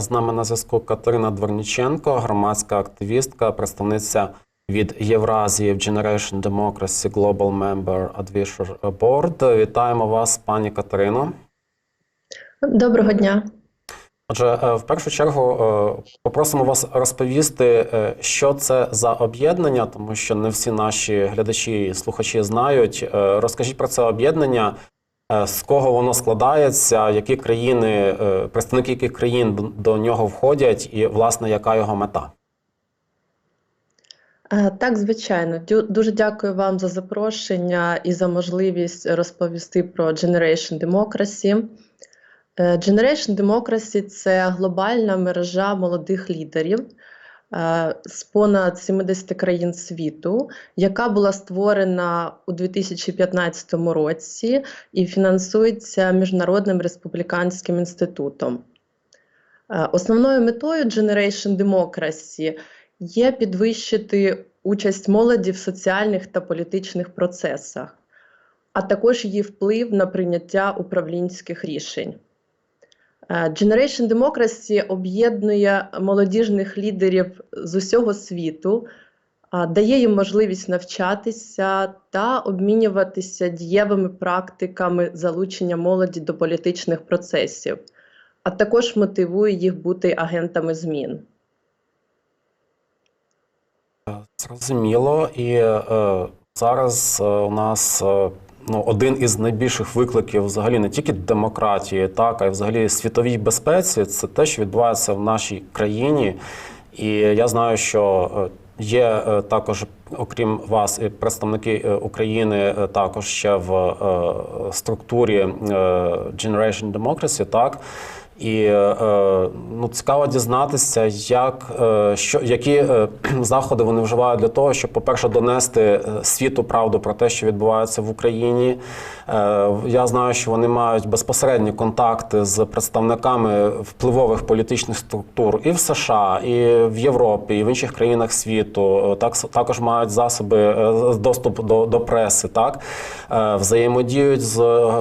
з нами на зв'язку Катерина Дворніченко, громадська активістка, представниця від Євразії в Generation Democracy Global Member Advisory Board. Вітаємо вас, пані Катерино. Доброго дня. Отже, е, в першу чергу е, попросимо вас розповісти, е, що це за об'єднання, тому що не всі наші глядачі і слухачі знають. Розкажіть про це об'єднання, з кого воно складається, які країни, е, представники яких країн до- нього входять, і власне яка його мета. Е, Так, звичайно. Дуже дякую вам за запрошення і за можливість розповісти про Generation Democracy. Е, Generation Democracy – це глобальна мережа молодих лідерів е, з понад 70 країн світу, яка була створена у 2015 році і фінансується Міжнародним республіканським інститутом. Е, Основною метою Generation Democracy є підвищити участь молоді в соціальних та політичних процесах, а також її вплив на прийняття управлінських рішень. Е, Generation Democracy об'єднує молодіжних лідерів з усього світу, дає їм можливість навчатися та обмінюватися дієвими практиками залучення молоді до політичних процесів, а також мотивує їх бути агентами змін. Зрозуміло, і е, зараз е, у нас е, ну, один із найбільших викликів взагалі не тільки демократії, так, а й взагалі світовій безпеці це те, що відбувається в нашій країні. І я знаю, що е, є е, також, окрім вас, і представники е, України також ще в структурі Generation Democracy, так. І е, ну, цікаво дізнатися, як, е, що, які е, заходи вони вживають для того, щоб, по-перше, донести е, світу правду про те, що відбувається в Україні. Е, я знаю, що вони мають безпосередні контакти з представниками впливових політичних структур і в США, і в Європі, і в інших країнах світу. Е, Так, також мають засоби е, доступ до, до преси, так Е, взаємодіють з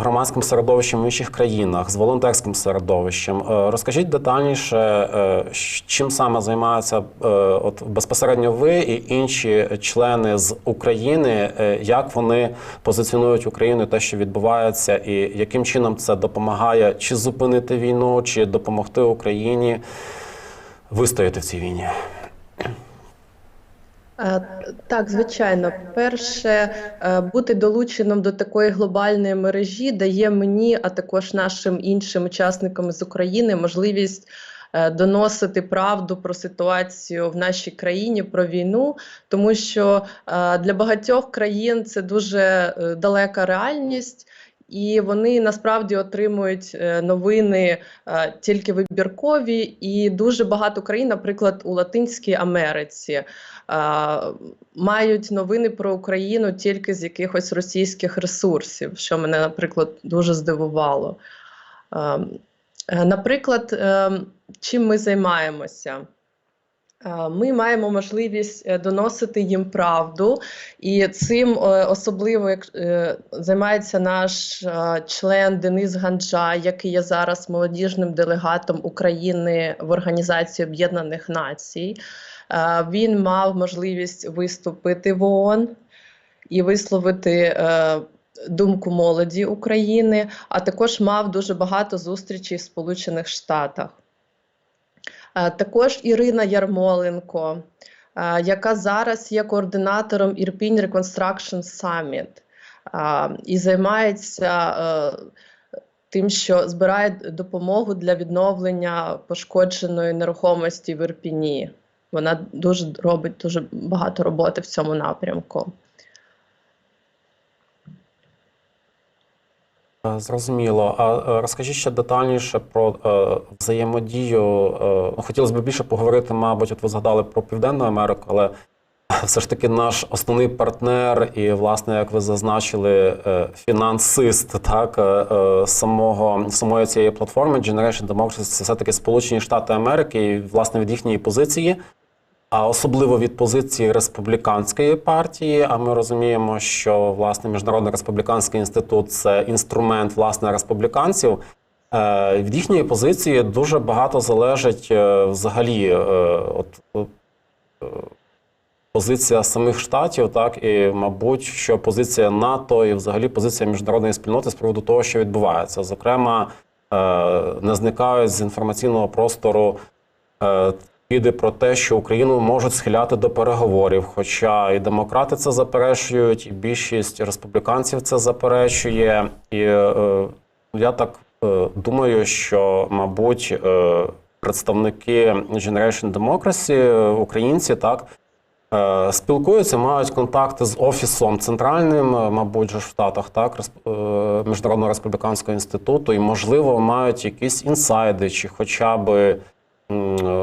громадським середовищем в інших країнах, з волонтерським середовищем. Е, Розкажіть детальніше, е, чим саме займаються е, от безпосередньо ви і інші члени з України, як вони позиціонують Україну, те, що відбувається, і яким чином це допомагає чи зупинити війну, чи допомогти Україні вистояти в цій війні. Е, Так, звичайно. Перше, е, бути долученим до такої глобальної мережі дає мені, а також нашим іншим учасникам з України можливість е, доносити правду про ситуацію в нашій країні, про війну, тому що для багатьох країн це дуже далека реальність. І вони насправді отримують е, новини е, тільки вибіркові, і дуже багато країн, наприклад, у Латинській Америці, е, мають новини про Україну тільки з якихось російських ресурсів, що мене, наприклад, дуже здивувало. Е, е, Наприклад, е, чим ми займаємося? Е, Ми маємо можливість е, доносити їм правду, і цим е, особливо як займається наш член Денис Ганджа, який є зараз молодіжним делегатом України в Організації Об'єднаних Націй. Він мав можливість виступити в ООН і висловити думку молоді України, а також мав дуже багато зустрічей в Сполучених Штатах. Також Ірина Ярмоленко, яка зараз є координатором Ірпінь Reconstruction Summit і займається тим, що збирає допомогу для відновлення пошкодженої нерухомості в Ірпіні. Вона дуже робить дуже багато роботи в цьому напрямку. Зрозуміло. А е, розкажіть ще детальніше про е, взаємодію. Е, ну, хотілося б більше поговорити, мабуть, от ви згадали про Південну Америку, але все ж таки наш основний партнер, і, власне, як ви зазначили, е, фінансист так, е, е, самого, самої цієї платформи Generation Democracy це все-таки Сполучені Штати Америки, і, власне, від їхньої позиції. А особливо від позиції республіканської партії. А ми розуміємо, що власне міжнародний республіканський інститут це інструмент власне республіканців. Е, Від їхньої позиції дуже багато залежить е, взагалі е, от, позиція самих штатів, так і, мабуть, що позиція НАТО і взагалі позиція міжнародної спільноти з приводу того, що відбувається. Зокрема, не зникають з інформаційного простору е, піди про те, що Україну можуть схиляти до переговорів. Хоча і демократи це заперечують, і більшість республіканців це заперечує. І е, я так е, думаю, що, мабуть, е, представники Generation Democracy, українці, так. Е, Спілкуються, мають контакти з офісом центральним, е, мабуть, в Штатах, так, е, Міжнародного республіканського інституту, і, можливо, мають якісь інсайди, чи хоча б м,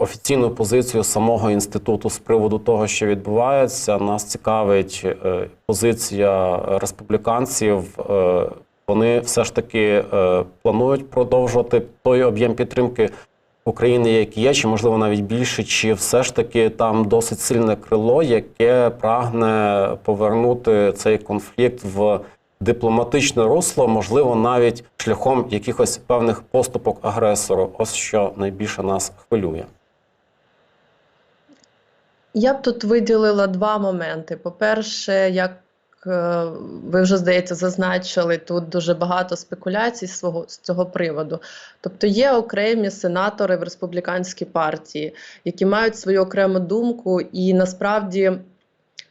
офіційну позицію самого інституту з приводу того, що відбувається. Нас цікавить е, позиція республіканців. Е, Вони все ж таки е, планують продовжувати той об'єм підтримки України, який є, чи можливо навіть більше, чи все ж таки там досить сильне крило, яке прагне повернути цей конфлікт в дипломатичне русло, можливо, навіть шляхом якихось певних поступок агресору. Ось що найбільше нас хвилює. Я б тут виділила два моменти. По-перше, як е, ви вже, здається, зазначили, тут дуже багато спекуляцій свого, з цього приводу. Тобто є окремі сенатори в республіканській партії, які мають свою окрему думку і насправді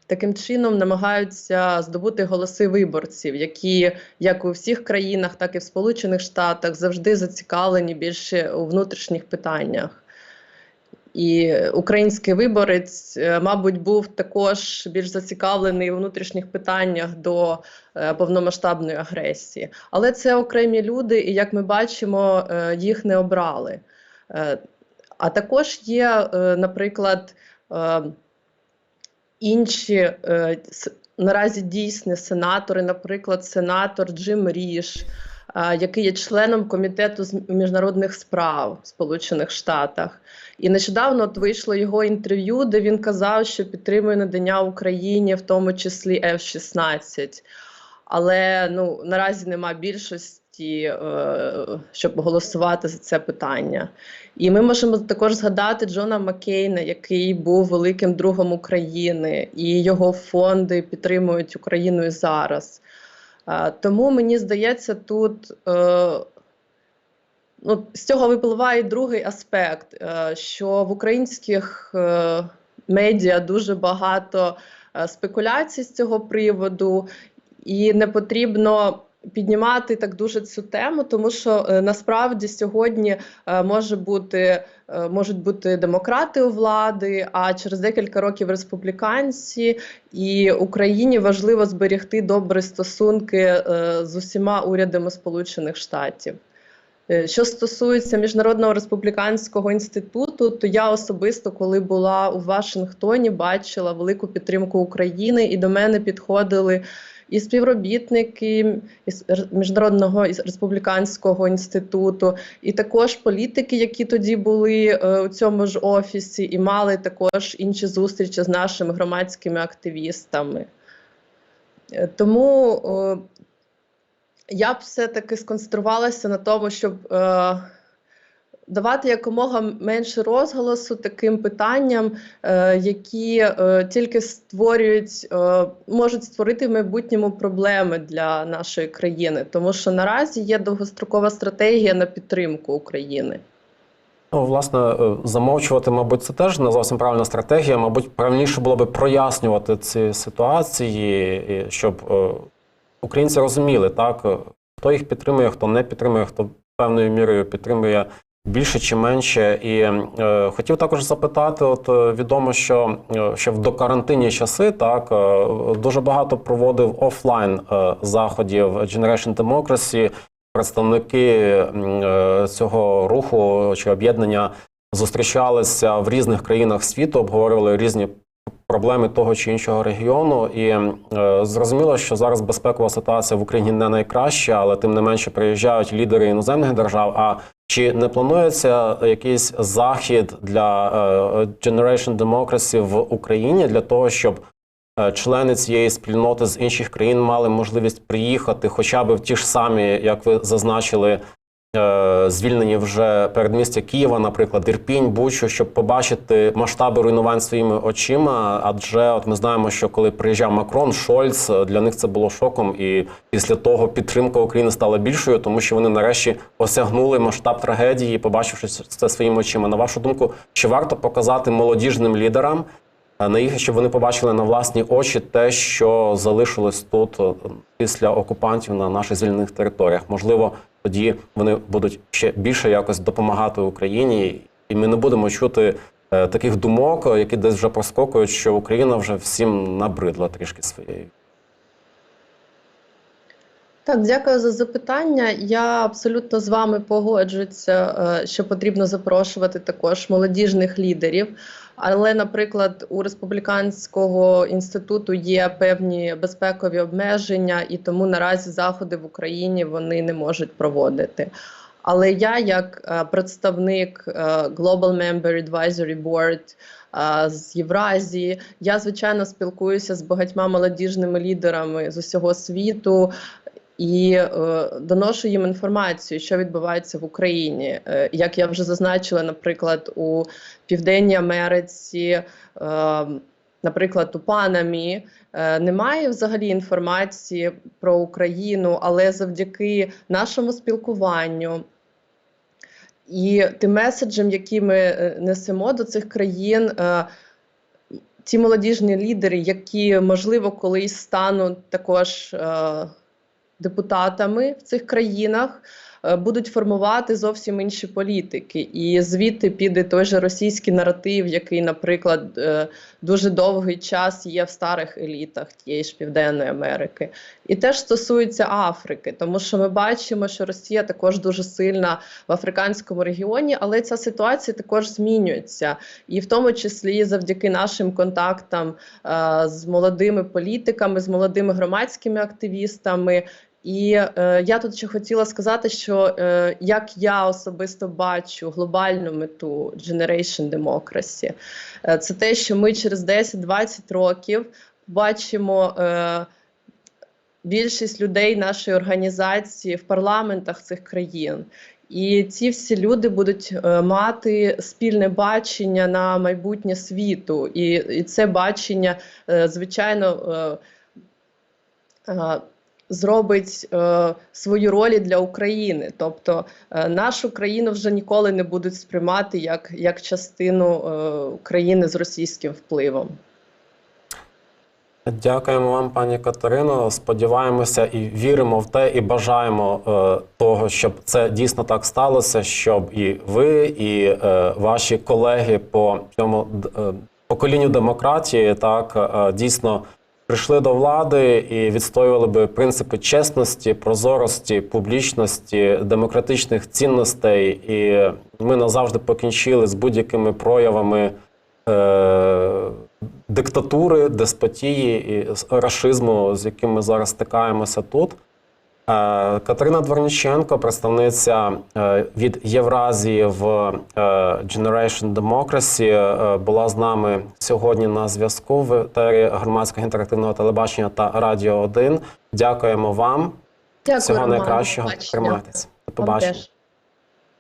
таким чином намагаються здобути голоси виборців, які, як у всіх країнах, так і в Сполучених Штатах, завжди зацікавлені більше у внутрішніх питаннях. І український виборець, е, мабуть, був також більш зацікавлений у внутрішніх питаннях до е, повномасштабної агресії. Але це окремі люди, і як ми бачимо, е, їх не обрали. А також є, наприклад, інші е, наразі дійсні сенатори, наприклад, сенатор Джим Ріш, е, який є членом комітету з міжнародних справ в Сполучених Штатах. І нещодавно от вийшло його інтерв'ю, де він казав, що підтримує надання Україні, в тому числі F-16. Але ну наразі нема більшості, е, щоб голосувати за це питання. І ми можемо також згадати Джона Маккейна, який був великим другом України, і його фонди підтримують Україну і зараз. Е, Тому мені здається, тут е, ну, з цього випливає другий аспект, що в українських медіа дуже багато спекуляцій з цього приводу, і не потрібно піднімати так дуже цю тему, тому що е, насправді сьогодні е, може бути. е, Можуть бути демократи у влади, а через декілька років республіканці, і Україні важливо зберегти добрі стосунки з усіма урядами Сполучених Штатів. Що стосується Міжнародного республіканського інституту, то я особисто, коли була у Вашингтоні, бачила велику підтримку України, і до мене підходили і співробітники із Міжнародного із республіканського інституту, і також політики, які тоді були е, у цьому ж офісі, і мали також інші зустрічі з нашими громадськими активістами. Е, Тому е, я б все-таки сконцентрувалася на тому, щоб давати якомога менше розголосу таким питанням, е, які е, тільки створюють, е, можуть створити в майбутньому проблеми для нашої країни, тому що наразі є довгострокова стратегія на підтримку України. Ну, власне, замовчувати, мабуть, це теж не зовсім правильна стратегія. Мабуть, правильніше було би прояснювати ці ситуації, щоб українці розуміли, так, хто їх підтримує, хто не підтримує, хто певною мірою підтримує більше чи менше. І е, хотів також запитати: от е, відомо, що ще в докарантинні часи так е, дуже багато проводив офлайн е, заходів Generation Democracy. Представники е, цього руху чи об'єднання зустрічалися в різних країнах світу, обговорювали різні проблеми того чи іншого регіону. І е, зрозуміло, що зараз безпекова ситуація в Україні не найкраща, але тим не менше приїжджають лідери іноземних держав. А чи не планується якийсь захід для е, Generation Democracy в Україні для того, щоб е, члени цієї спільноти з інших країн мали можливість приїхати, хоча б в ті ж самі, як ви зазначили, звільнені вже передмістя Києва, наприклад, Ірпінь, Бучу, щоб побачити масштаби руйнувань своїми очима. Адже от ми знаємо, що коли приїжджав Макрон, Шольц, е, для них це було шоком, і після того підтримка України стала більшою, тому що вони нарешті осягнули масштаб трагедії, побачивши це своїми очима. На вашу думку, чи варто показати молодіжним лідерам? е, На їх, щоб вони побачили на власні очі те, що залишилось тут е, після окупантів на наших звільнених територіях. Можливо, тоді вони будуть ще більше якось допомагати Україні, і ми не будемо чути е, таких думок, які десь вже проскокують, що Україна вже всім набридла трішки своєю. Так, дякую за запитання. Я абсолютно з вами погоджуюся, е, що потрібно запрошувати також молодіжних лідерів. Але, наприклад, у республіканського інституту є певні безпекові обмеження, і тому наразі заходи в Україні вони не можуть проводити. Але я, як е, представник е, Global Member Advisory Board е, з Євразії, я звичайно спілкуюся з багатьма молодіжними лідерами з усього світу і е, доношу їм інформацію, що відбувається в Україні. Е, як я вже зазначила, наприклад, у Південній Америці, е, наприклад, у Панамі, е, немає взагалі інформації про Україну, але завдяки нашому спілкуванню. І тим меседжем, які ми е, несемо до цих країн, е, ті молодіжні лідери, які можливо колись стануть також депутатами в цих країнах, е, будуть формувати зовсім інші політики. І звідти піде той же російський наратив, який, наприклад, е, дуже довгий час є в старих елітах тієї ж Південної Америки. І теж стосується Африки, тому що ми бачимо, що Росія також дуже сильна в африканському регіоні, але ця ситуація також змінюється, і в тому числі завдяки нашим контактам е, з молодими політиками, з молодими громадськими активістами. І е, я тут ще хотіла сказати, що е, як я особисто бачу глобальну мету Generation Democracy, е, це те, що ми через 10-20 років бачимо. Е, більшість людей нашої організації в парламентах цих країн. І ці всі люди будуть е, мати спільне бачення на майбутнє світу, і, і це бачення, е, звичайно, е, зробить е, свою роль для України. Тобто е, нашу країну вже ніколи не будуть сприймати як, як частину е, країни з російським впливом. Дякуємо вам, пані Катерино. Сподіваємося і віримо в те, і бажаємо е, того, щоб це дійсно так сталося, щоб і ви, і е, ваші колеги по цьому е, поколінню демократії так е, дійсно прийшли до влади і відстоювали би принципи чесності, прозорості, публічності, демократичних цінностей. І ми назавжди покінчили з будь-якими проявами. Е, диктатури, деспотії і рашизму, з яким ми зараз стикаємося тут. Е, Катерина Дворніченко, представниця е, від Євразії в е, Generation Democracy, була з нами сьогодні на зв'язку в етері громадського інтерактивного телебачення та Радіо 1. Дякуємо вам. Дякую, Всього найкращого. Тримайтесь. До побачення.